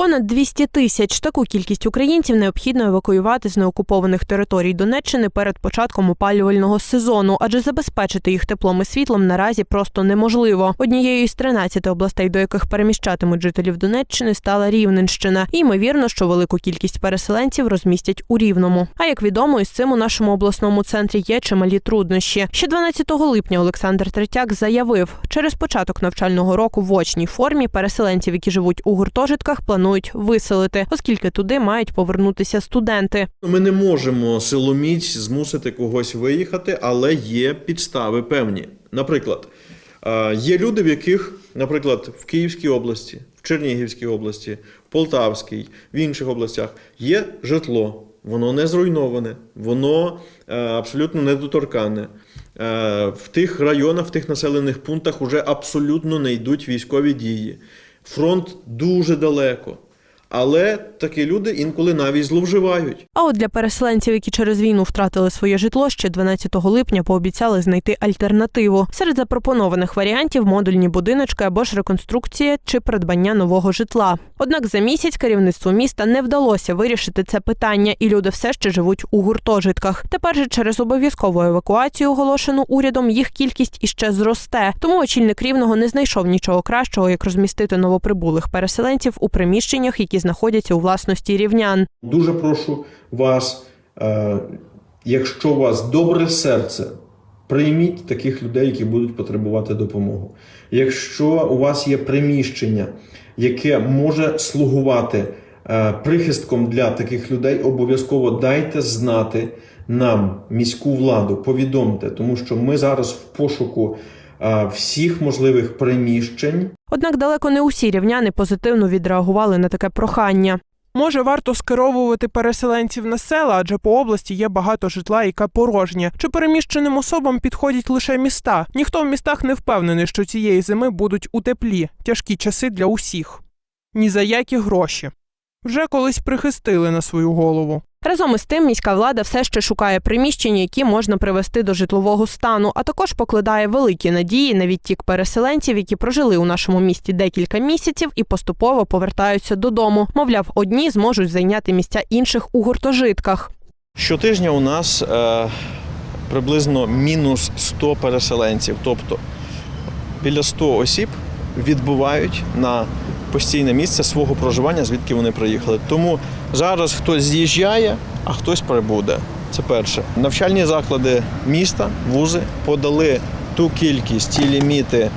Понад 200 тисяч таку кількість українців необхідно евакуювати з неокупованих територій Донеччини перед початком опалювального сезону, адже забезпечити їх теплом і світлом наразі просто неможливо. Однією із 13 областей, до яких переміщатимуть жителів Донеччини, стала Рівненщина. І ймовірно, що велику кількість переселенців розмістять у Рівному. А як відомо, із цим у нашому обласному центрі є чималі труднощі. Ще 12 липня Олександр Третяк заявив, через початок навчального року в очній формі переселенців, які живуть у гуртожитках, планують виселити, оскільки туди мають повернутися студенти. Ми не можемо силоміць змусити когось виїхати, але є підстави певні. Наприклад, е, є люди, в яких, наприклад, в Київській області, в Чернігівській області, в Полтавській, в інших областях є житло. Воно не зруйноване, воно е, абсолютно недоторкане. Е, В тих районах, в тих населених пунктах вже абсолютно не йдуть військові дії. Фронт дуже далеко. Але такі люди інколи навіть зловживають. А от для переселенців, які через війну втратили своє житло, ще 12 липня пообіцяли знайти альтернативу. Серед запропонованих варіантів модульні будиночки або ж реконструкція чи придбання нового житла. Однак за місяць керівництву міста не вдалося вирішити це питання, і люди все ще живуть у гуртожитках. Тепер же через обов'язкову евакуацію, оголошену урядом, їх кількість іще зросте. Тому очільник рівного не знайшов нічого кращого, як розмістити новоприбулих переселенців у приміщеннях, які знаходяться у власності рівнян. Дуже прошу вас, е, якщо у вас добре серце, прийміть таких людей, які будуть потребувати допомогу. Якщо у вас є приміщення, яке може слугувати е, прихистком для таких людей, обов'язково дайте знати нам, міську владу, повідомте, тому що ми зараз в пошуку всіх можливих приміщень. Однак далеко не усі рівняни позитивно відреагували на таке прохання. Може, варто скеровувати переселенців на села, адже по області є багато житла, яке порожнє. Чи переміщеним особам підходять лише міста? Ніхто в містах не впевнений, що цієї зими будуть у теплі, тяжкі часи для усіх. Ні за які гроші. Вже колись прихистили на свою голову. Разом із тим, міська влада все ще шукає приміщення, які можна привести до житлового стану, а також покладає великі надії на відтік переселенців, які прожили у нашому місті декілька місяців і поступово повертаються додому. Мовляв, одні зможуть зайняти місця інших у гуртожитках. Щотижня у нас е, приблизно мінус 100 переселенців, тобто біля 100 осіб відбувають на постійне місце свого проживання, звідки вони приїхали. Тому зараз хтось з'їжджає, а хтось прибуде. Це перше. Навчальні заклади міста, вузи подали ту кількість, ті ліміти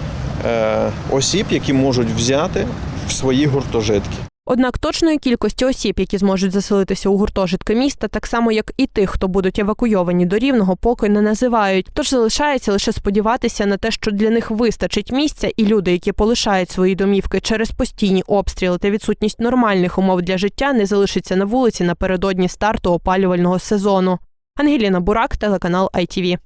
е, осіб, які можуть взяти в свої гуртожитки. Однак точної кількості осіб, які зможуть заселитися у гуртожитки міста, так само як і тих, хто будуть евакуйовані до рівного, поки не називають. Тож залишається лише сподіватися на те, що для них вистачить місця, і люди, які полишають свої домівки через постійні обстріли та відсутність нормальних умов для життя, не залишаться на вулиці напередодні старту опалювального сезону. Ангеліна Бурак, телеканал ITV.